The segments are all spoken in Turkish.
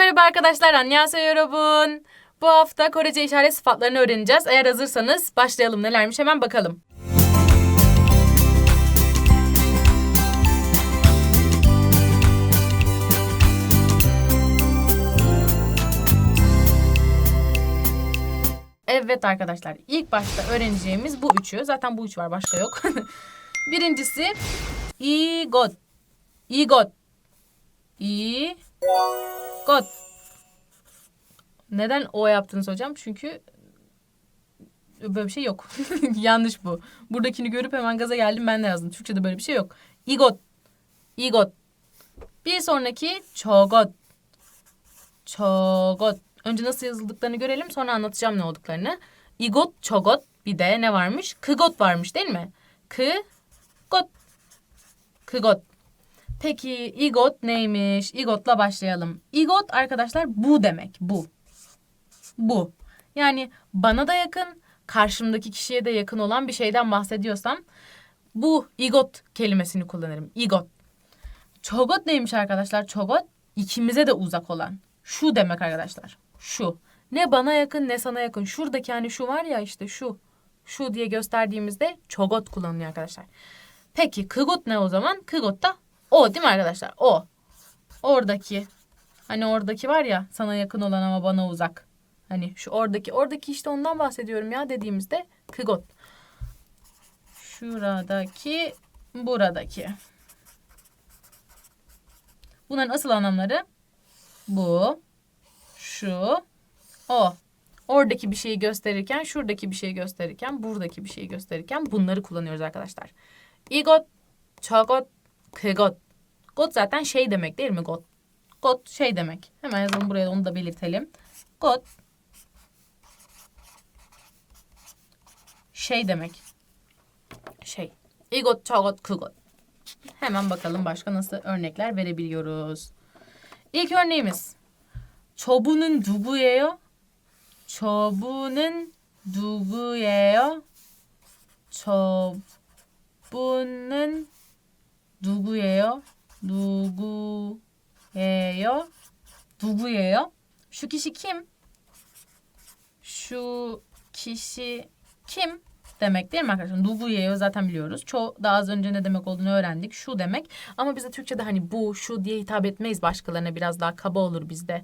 merhaba arkadaşlar. Annyeonghaseyo yorobun. Bu hafta Korece işaret sıfatlarını öğreneceğiz. Eğer hazırsanız başlayalım. Nelermiş hemen bakalım. Evet arkadaşlar ilk başta öğreneceğimiz bu üçü. Zaten bu üç var başka yok. Birincisi igot. İgot. İgot. Neden o yaptınız hocam? Çünkü böyle bir şey yok. Yanlış bu. Buradakini görüp hemen gaza geldim ben de yazdım. Türkçe'de böyle bir şey yok. İgot. İgot. Bir sonraki çogot. Çogot. Önce nasıl yazıldıklarını görelim sonra anlatacağım ne olduklarını. İgot, çogot bir de ne varmış? Kıgot varmış değil mi? Kı, got. Kıgot. Peki igot neymiş? İgot'la başlayalım. İgot arkadaşlar bu demek. Bu. Bu. Yani bana da yakın, karşımdaki kişiye de yakın olan bir şeyden bahsediyorsam bu igot kelimesini kullanırım. İgot. Çogot neymiş arkadaşlar? Çogot ikimize de uzak olan. Şu demek arkadaşlar. Şu. Ne bana yakın ne sana yakın. Şuradaki hani şu var ya işte şu. Şu diye gösterdiğimizde çogot kullanılıyor arkadaşlar. Peki kıgot ne o zaman? Kıgot da o değil mi arkadaşlar? O. Oradaki. Hani oradaki var ya sana yakın olan ama bana uzak. Hani şu oradaki. Oradaki işte ondan bahsediyorum ya dediğimizde kıgot. Şuradaki, buradaki. Bunların asıl anlamları bu, şu, o. Oradaki bir şeyi gösterirken, şuradaki bir şeyi gösterirken, buradaki bir şeyi gösterirken bunları kullanıyoruz arkadaşlar. İgot, çogot, kıgot. Got zaten şey demek değil mi got? Got şey demek. Hemen yazalım buraya onu da belirtelim. Got şey demek. Şey. İgot, çogot, kıgot. Hemen bakalım başka nasıl örnekler verebiliyoruz. İlk örneğimiz. 저분은 누구예요? 저분은 누구예요? 저분은 누구예요? 누구예요? 누구예요? Şu kişi kim? Şu kişi kim? demek değil mi arkadaşlar? Nuguyeyo zaten biliyoruz. Ço daha az önce ne demek olduğunu öğrendik. Şu demek. Ama bize Türkçe'de hani bu, şu diye hitap etmeyiz başkalarına. Biraz daha kaba olur bizde.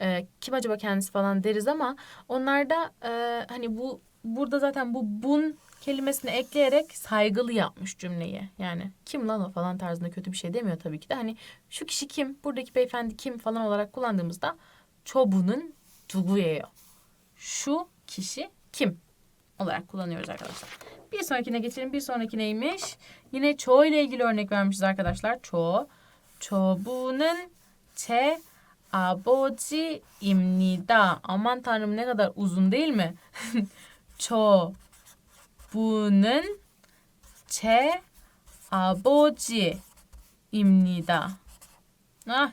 Ee, kim acaba kendisi falan deriz ama onlarda e, hani bu burada zaten bu bun kelimesini ekleyerek saygılı yapmış cümleyi. Yani kim lan o falan tarzında kötü bir şey demiyor tabii ki de. Hani şu kişi kim, buradaki beyefendi kim falan olarak kullandığımızda çobunun cuguyeyo. Şu kişi kim olarak kullanıyoruz arkadaşlar. Bir sonrakine geçelim. Bir sonraki neymiş? Yine ço ile ilgili örnek vermişiz arkadaşlar. Ço. Çobunun çe aboci imnida. Aman tanrım ne kadar uzun değil mi? 저 분은 제 아버지입니다. Ah,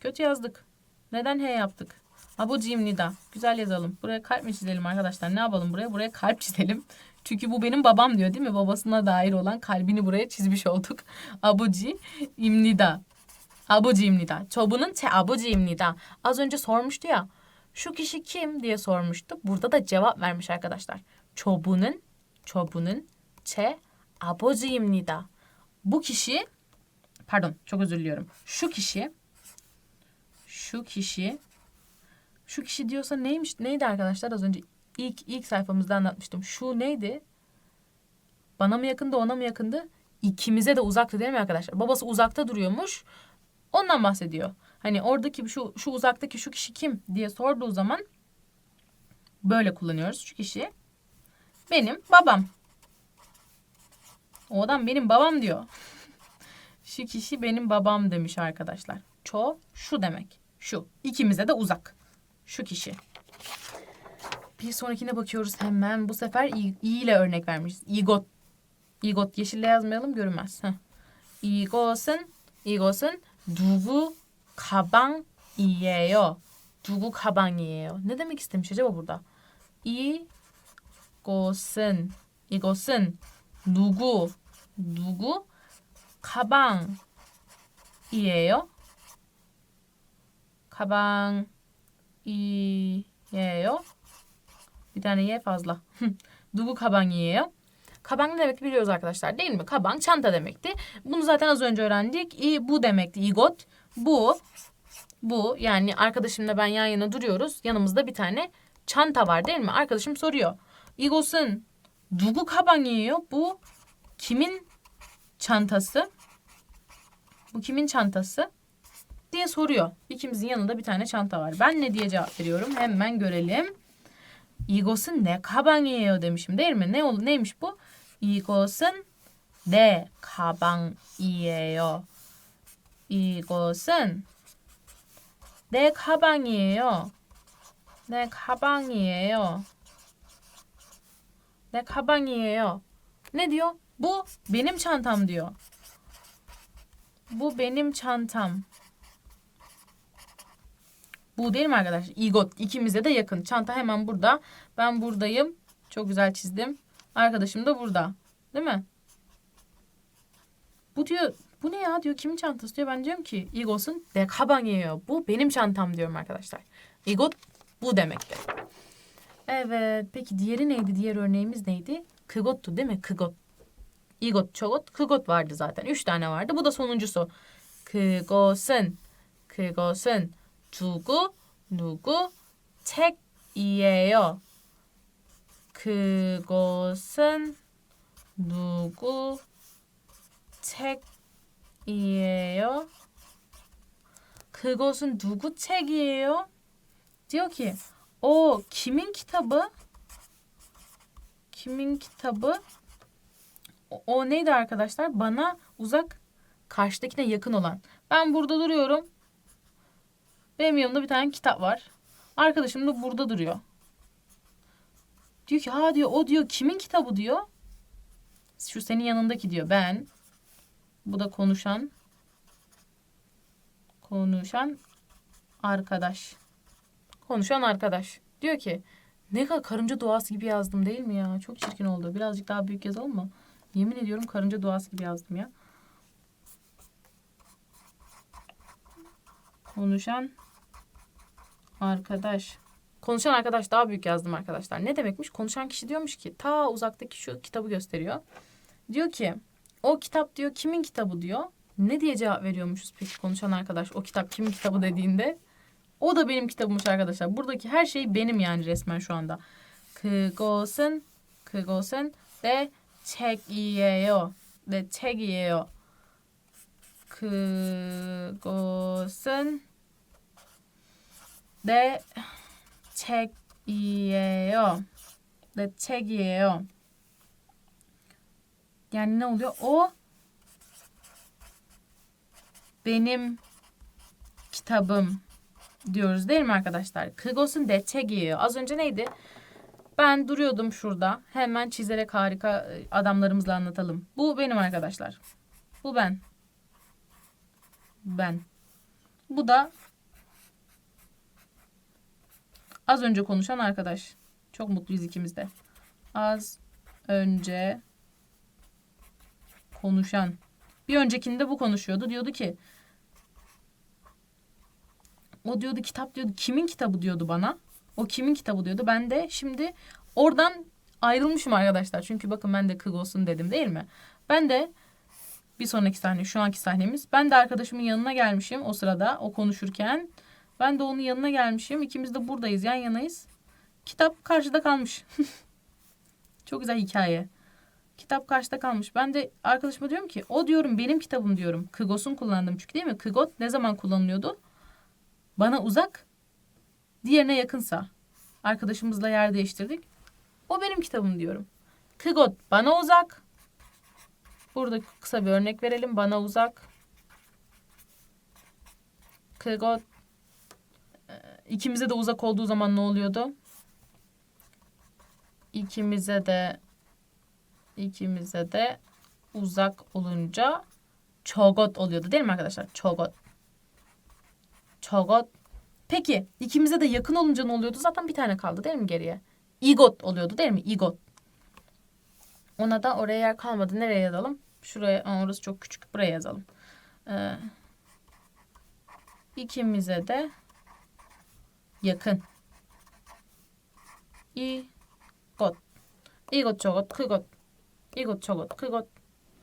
kötü yazdık. Neden he yaptık? Abucimnida. Güzel yazalım. Buraya kalp mi çizelim arkadaşlar? Ne yapalım buraya? Buraya kalp çizelim. Çünkü bu benim babam diyor değil mi? Babasına dair olan kalbini buraya çizmiş olduk. Abuci imnida. Abuciimnida. Çobu'nun 제 아버지입니다. Az önce sormuştu ya. Şu kişi kim diye sormuştu. Burada da cevap vermiş arkadaşlar. Çobunun, çobunun, çe, abocimnida. Bu kişi, pardon çok özür diliyorum. Şu kişi, şu kişi, şu kişi diyorsa neymiş, neydi arkadaşlar az önce ilk ilk sayfamızda anlatmıştım. Şu neydi? Bana mı yakındı, ona mı yakındı? İkimize de uzaktı değil mi arkadaşlar? Babası uzakta duruyormuş. Ondan bahsediyor. Hani oradaki şu, şu uzaktaki şu kişi kim diye sorduğu zaman böyle kullanıyoruz şu kişi. Benim babam. O adam benim babam diyor. şu kişi benim babam demiş arkadaşlar. Ço şu demek. Şu. İkimize de uzak. Şu kişi. Bir sonrakine bakıyoruz hemen. Bu sefer i, i ile örnek vermişiz. İgot. İgot yeşille yazmayalım görünmez. Heh. İgos'un İgos'un dugu 가방이에요. 누구 가방이에요. Ne demek istemiş acaba burada? 이것은 이것은 누구 누구 가방이에요. 가방이에요. Bir tane Y fazla. 누구 가방이에요? Kabang ne demekti biliyoruz arkadaşlar değil mi? Kabang çanta demekti. Bunu zaten az önce öğrendik. İ, bu demekti. İgot. Bu. Bu. Yani arkadaşımla ben yan yana duruyoruz. Yanımızda bir tane çanta var değil mi? Arkadaşım soruyor. 이것은 누구 가방이에요? Bu kimin çantası? Bu kimin çantası? diye soruyor. İkimizin yanında bir tane çanta var. Ben ne diye cevap veriyorum? Hemen görelim. 이것은 내 가방이에요 demişim değil mi? Ne ol neymiş bu? 이것은 내 가방 이에요. 이것은 내 가방이에요. 내 가방이에요. 내 가방이에요. Ne diyor? Bu benim çantam diyor. Bu benim çantam. Bu değil mi arkadaşlar? İgot. İkimize de yakın. Çanta hemen burada. Ben buradayım. Çok güzel çizdim. Arkadaşım da burada. Değil mi? Bu diyor bu ne ya diyor kimin çantası diyor. Ben diyorum ki İgot'un 내 가방이에요. Bu benim çantam diyorum arkadaşlar. İgot bu demektir. Evet. Peki diğeri neydi? Diğer örneğimiz neydi? 그것tu değil mi? 그것. 이것, 저것, 그것 vardı zaten. Üç tane vardı. Bu da sonuncusu. 그것은, 그것은 누구, 누구 책이에요. 그것은 누구 책 이에요. 그것은 누구 책이에요? Diyor ki o kimin kitabı? Kimin kitabı? O, o neydi arkadaşlar? Bana uzak, karşıdakine yakın olan. Ben burada duruyorum. Benim yanımda bir tane kitap var. Arkadaşım da burada duruyor. Diyor ki ha diyor o diyor kimin kitabı diyor. Şu senin yanındaki diyor ben. Bu da konuşan. Konuşan arkadaş. Konuşan arkadaş. Diyor ki ne kadar karınca duası gibi yazdım değil mi ya? Çok çirkin oldu. Birazcık daha büyük yazalım mı? Yemin ediyorum karınca duası gibi yazdım ya. Konuşan arkadaş. Konuşan arkadaş daha büyük yazdım arkadaşlar. Ne demekmiş? Konuşan kişi diyormuş ki ta uzaktaki şu kitabı gösteriyor. Diyor ki o kitap diyor kimin kitabı diyor. Ne diye cevap veriyormuşuz peki konuşan arkadaş o kitap kimin kitabı dediğinde. O da benim kitabımmış arkadaşlar. Buradaki her şey benim yani resmen şu anda. 그것은 그것은 내 책이에요. 내 책이에요. 그것은 내 책이에요. 내 책이에요. Yani ne oluyor? O benim kitabım diyoruz değil mi arkadaşlar? Kıgos'un detegiyo. Az önce neydi? Ben duruyordum şurada. Hemen çizerek harika e, adamlarımızla anlatalım. Bu benim arkadaşlar. Bu ben. Ben. Bu da az önce konuşan arkadaş. Çok mutluyuz ikimiz de. Az önce konuşan. Bir öncekinde bu konuşuyordu. Diyordu ki o diyordu kitap diyordu. Kimin kitabı diyordu bana. O kimin kitabı diyordu. Ben de şimdi oradan ayrılmışım arkadaşlar. Çünkü bakın ben de kız olsun dedim değil mi? Ben de bir sonraki sahne şu anki sahnemiz. Ben de arkadaşımın yanına gelmişim o sırada o konuşurken. Ben de onun yanına gelmişim. İkimiz de buradayız yan yanayız. Kitap karşıda kalmış. Çok güzel hikaye. Kitap karşıda kalmış. Ben de arkadaşıma diyorum ki o diyorum benim kitabım diyorum. Kıgos'un kullandım çünkü değil mi? Kıgot ne zaman kullanılıyordu? Bana uzak, diğerine yakınsa. Arkadaşımızla yer değiştirdik. O benim kitabım diyorum. Kıgot bana uzak. Burada kısa bir örnek verelim. Bana uzak. Kıgot e, ikimize de uzak olduğu zaman ne oluyordu? İkimize de ikimize de uzak olunca çogot oluyordu değil mi arkadaşlar? Çogot. Çogot. Peki ikimize de yakın olunca ne oluyordu? Zaten bir tane kaldı değil mi geriye? İgot oluyordu değil mi? İgot. Ona da oraya yer kalmadı. Nereye yazalım? Şuraya. Aa, orası çok küçük. Buraya yazalım. Ee, ikimize de yakın. İgot. İgot çogot. Kıgot. 이것저것 그것.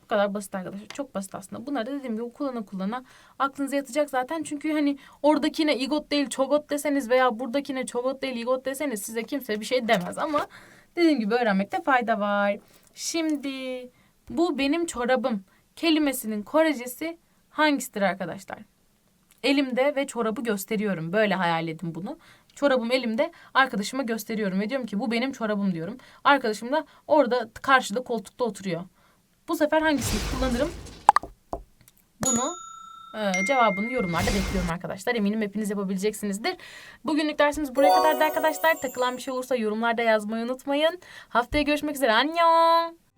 Bu kadar basit arkadaşlar. Çok basit aslında. Bunları da dediğim gibi kullanı kullanı aklınıza yatacak zaten. Çünkü hani oradakine igot değil çogot deseniz veya buradakine çogot değil igot deseniz size kimse bir şey demez. Ama dediğim gibi öğrenmekte fayda var. Şimdi bu benim çorabım kelimesinin Korecesi hangisidir arkadaşlar? Elimde ve çorabı gösteriyorum. Böyle hayal edin bunu. Çorabım elimde arkadaşıma gösteriyorum ve diyorum ki bu benim çorabım diyorum. Arkadaşım da orada karşıda koltukta oturuyor. Bu sefer hangisini kullanırım? Bunu e, cevabını yorumlarda bekliyorum arkadaşlar. Eminim hepiniz yapabileceksinizdir. Bugünlük dersimiz buraya kadardı arkadaşlar. Takılan bir şey olursa yorumlarda yazmayı unutmayın. Haftaya görüşmek üzere. Annyeong.